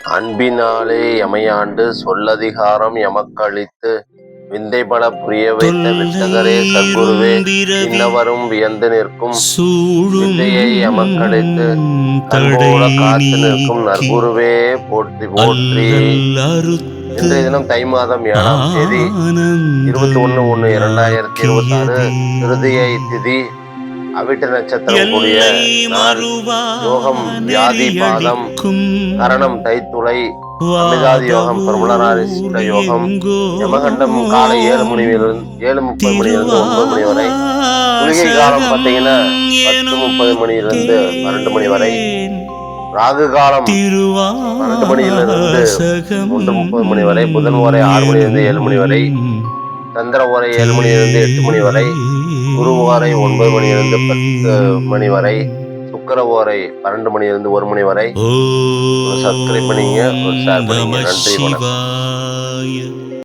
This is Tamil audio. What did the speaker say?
அன்பினாலே எமையாண்டு சொல்லதிகாரம் எமக்களித்து விந்தை பல புரிய வைத்த வித்தகரே சத்குருவே இன்னவரும் வியந்து நிற்கும். வித்தையை எமக்களித்து கண்போல காத்து நிற்கும் நற்குருவே போற்றி போற்றி. இன்றைய தினம் தை மாதம் ஏழாம் தேதி இருபத்தி ஒண்ணு ஒண்ணு இரண்டாயிரத்தி இருபத்தி ஆறு திருதியை திதி அவிட்ட நட்சத்திரம் கூடிய யோகம் வியாதி பாதம் கரணம் தைத்துளை அமிதாதி யோகம் பிரபலராரிஷ்ட யோகம் யமகண்டம் காலை ஏழு மணியிலிருந்து ஏழு முப்பது மணியிலிருந்து ஒன்பது மணி வரை. குளிகை காலம் பார்த்தீங்கன்னா பத்து முப்பது மணியிலிருந்து பன்னெண்டு மணி வரை. ராகு காலம் பன்னெண்டு மணியிலிருந்து மூன்று முப்பது மணி வரை புதன் ஓரை ஆறு மணியிலிருந்து ஏழு மணி வரை. சந்திர ஓரை ஏழு மணியிலிருந்து எட்டு மணி வரை குரு ஓரை ஒன்பது மணியிலிருந்து பத்து மணி வரை சுக்கர ஓரை பன்னெண்டு மணியிலிருந்து ஒரு மணி வரை. சப்ஸ்கிரைப் பண்ணீங்க ஒரு ஷேர் பண்ணீங்க. நன்றி வணக்கம்.